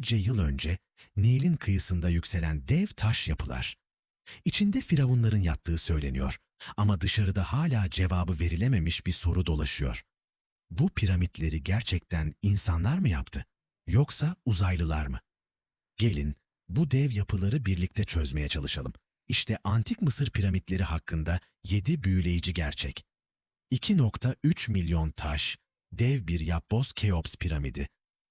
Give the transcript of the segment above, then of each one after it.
binlerce yıl önce Nil'in kıyısında yükselen dev taş yapılar. İçinde firavunların yattığı söyleniyor ama dışarıda hala cevabı verilememiş bir soru dolaşıyor. Bu piramitleri gerçekten insanlar mı yaptı? Yoksa uzaylılar mı? Gelin bu dev yapıları birlikte çözmeye çalışalım. İşte antik Mısır piramitleri hakkında 7 büyüleyici gerçek. 2.3 milyon taş, dev bir yapboz Keops piramidi.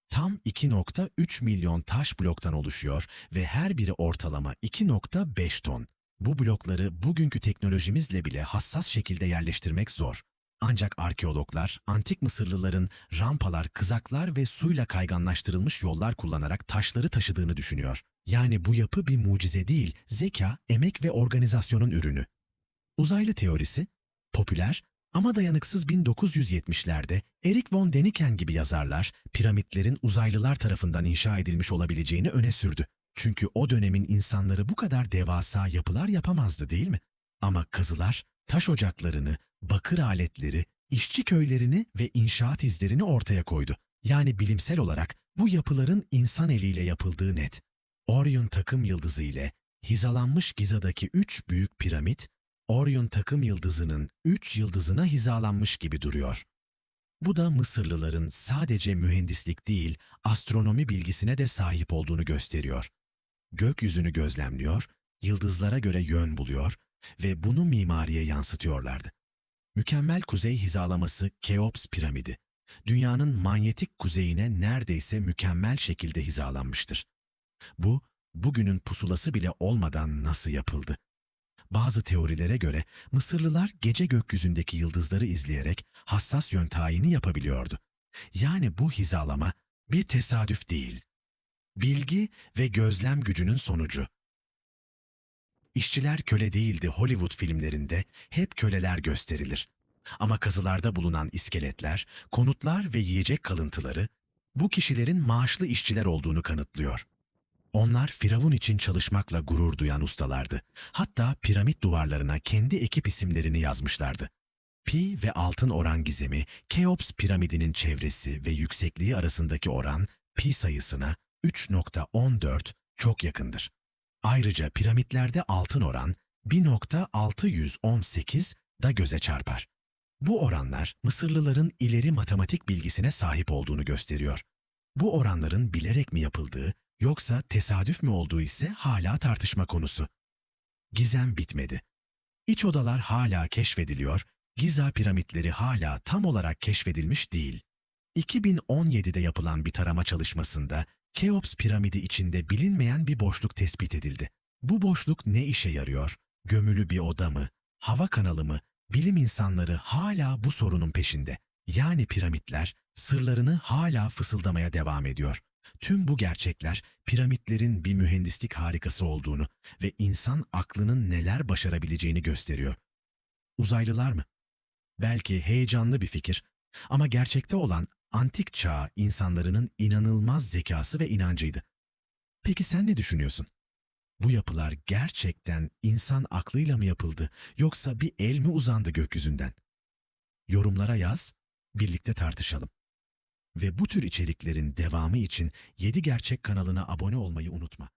Tam 2.3 milyon taş bloktan oluşuyor ve her biri ortalama 2.5 ton. Bu blokları bugünkü teknolojimizle bile hassas şekilde yerleştirmek zor. Ancak arkeologlar, antik Mısırlıların rampalar, kızaklar ve suyla kayganlaştırılmış yollar kullanarak taşları taşıdığını düşünüyor. Yani bu yapı bir mucize değil, zeka, emek ve organizasyonun ürünü. Uzaylı teorisi, popüler ama dayanıksız 1970'lerde Eric von Däniken gibi yazarlar piramitlerin uzaylılar tarafından inşa edilmiş olabileceğini öne sürdü. Çünkü o dönemin insanları bu kadar devasa yapılar yapamazdı değil mi? Ama kazılar taş ocaklarını, bakır aletleri, işçi köylerini ve inşaat izlerini ortaya koydu. Yani bilimsel olarak bu yapıların insan eliyle yapıldığı net. Orion takım yıldızı ile hizalanmış Giza'daki üç büyük piramit, Orion takım yıldızının üç yıldızına hizalanmış gibi duruyor. Bu da Mısırlıların sadece mühendislik değil, astronomi bilgisine de sahip olduğunu gösteriyor. Gökyüzünü gözlemliyor, yıldızlara göre yön buluyor ve bunu mimariye yansıtıyorlardı. Mükemmel kuzey hizalaması Keops piramidi, dünyanın manyetik kuzeyine neredeyse mükemmel şekilde hizalanmıştır. Bu, bugünün pusulası bile olmadan nasıl yapıldı? Bazı teorilere göre Mısırlılar gece gökyüzündeki yıldızları izleyerek hassas yön tayini yapabiliyordu. Yani bu hizalama bir tesadüf değil. Bilgi ve gözlem gücünün sonucu. İşçiler köle değildi Hollywood filmlerinde hep köleler gösterilir. Ama kazılarda bulunan iskeletler, konutlar ve yiyecek kalıntıları bu kişilerin maaşlı işçiler olduğunu kanıtlıyor. Onlar Firavun için çalışmakla gurur duyan ustalardı. Hatta piramit duvarlarına kendi ekip isimlerini yazmışlardı. Pi ve altın oran gizemi, Keops piramidinin çevresi ve yüksekliği arasındaki oran pi sayısına 3.14 çok yakındır. Ayrıca piramitlerde altın oran 1.618 da göze çarpar. Bu oranlar Mısırlıların ileri matematik bilgisine sahip olduğunu gösteriyor. Bu oranların bilerek mi yapıldığı yoksa tesadüf mü olduğu ise hala tartışma konusu. Gizem bitmedi. İç odalar hala keşfediliyor, Giza piramitleri hala tam olarak keşfedilmiş değil. 2017'de yapılan bir tarama çalışmasında Keops piramidi içinde bilinmeyen bir boşluk tespit edildi. Bu boşluk ne işe yarıyor? Gömülü bir oda mı? Hava kanalı mı? Bilim insanları hala bu sorunun peşinde. Yani piramitler sırlarını hala fısıldamaya devam ediyor. Tüm bu gerçekler piramitlerin bir mühendislik harikası olduğunu ve insan aklının neler başarabileceğini gösteriyor. Uzaylılar mı? Belki heyecanlı bir fikir ama gerçekte olan antik çağ insanlarının inanılmaz zekası ve inancıydı. Peki sen ne düşünüyorsun? Bu yapılar gerçekten insan aklıyla mı yapıldı yoksa bir el mi uzandı gökyüzünden? Yorumlara yaz, birlikte tartışalım. Ve bu tür içeriklerin devamı için 7 Gerçek kanalına abone olmayı unutma.